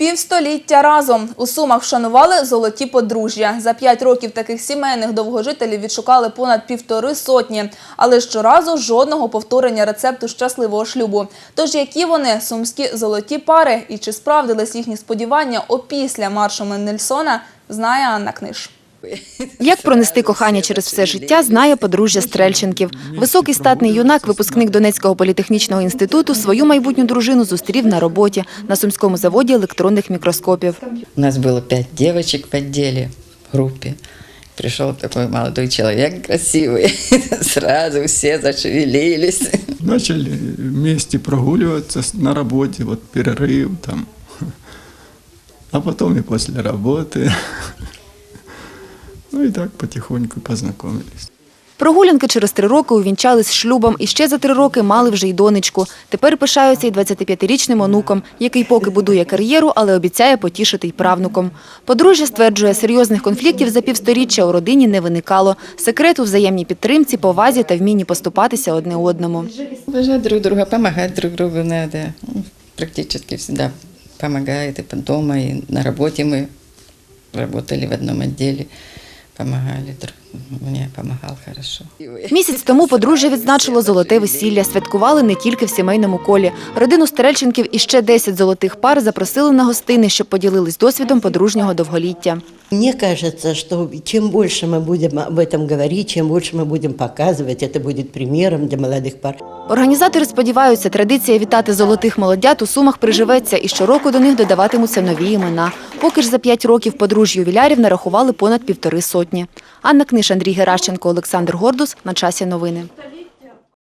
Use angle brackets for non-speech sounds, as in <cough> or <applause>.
Півстоліття разом у Сумах вшанували золоті подружжя. За п'ять років таких сімейних довгожителів відшукали понад півтори сотні, але щоразу жодного повторення рецепту щасливого шлюбу. Тож які вони сумські золоті пари і чи справдились їхні сподівання опісля маршу Мендельсона, знає Анна Книж. Як пронести кохання через все життя, знає подружжя Стрельченків. Високий статний юнак, випускник Донецького політехнічного інституту, свою майбутню дружину зустрів на роботі на сумському заводі електронних мікроскопів. У нас было пять девочек в отделе, в группе. Пришел такой молодой человек красивый, <laughs> сразу все зашевелились. Начали вместе прогуливаться с- на работе, вот перерыв там. <laughs> А потом и после работы. <laughs> Ну и так потихоньку познакомились. Прогулянки через три роки увінчались шлюбом і ще за три роки мали вже й донечку. Тепер пишаються й 25-річним онуком, який поки будує кар'єру, але обіцяє потішити й правнуком. Подружжя стверджує, серйозних конфліктів за півсторіччя у родині не виникало. Секрет у взаємній підтримці, повазі та вмінні поступатися одне одному. Уважать друг друга, помогать друг другу. Ну, Практически всегда помогает и дома, и на работе мы работали в одном отделе, помогали друг Мне помогал хорошо. Місяць тому подружжя відзначило золоте весілля. Святкували не тільки в сімейному колі. Родину Стерельченків і ще 10 золотих пар запросили на гостини, щоб поділились досвідом подружнього довголіття. Мне кажется, что чем больше мы будем об этом говорить, чем больше мы будем показывать, это будет примером для молодых пар. Організатори сподіваються, традиція вітати золотих молодят у Сумах приживеться і щороку до них додаватимуться нові імена. Поки ж за п'ять років подружжя ювілярів нарахували понад півтори сотні. Анна Книж, Андрій Геращенко, Олександр Гордус. На часі новини.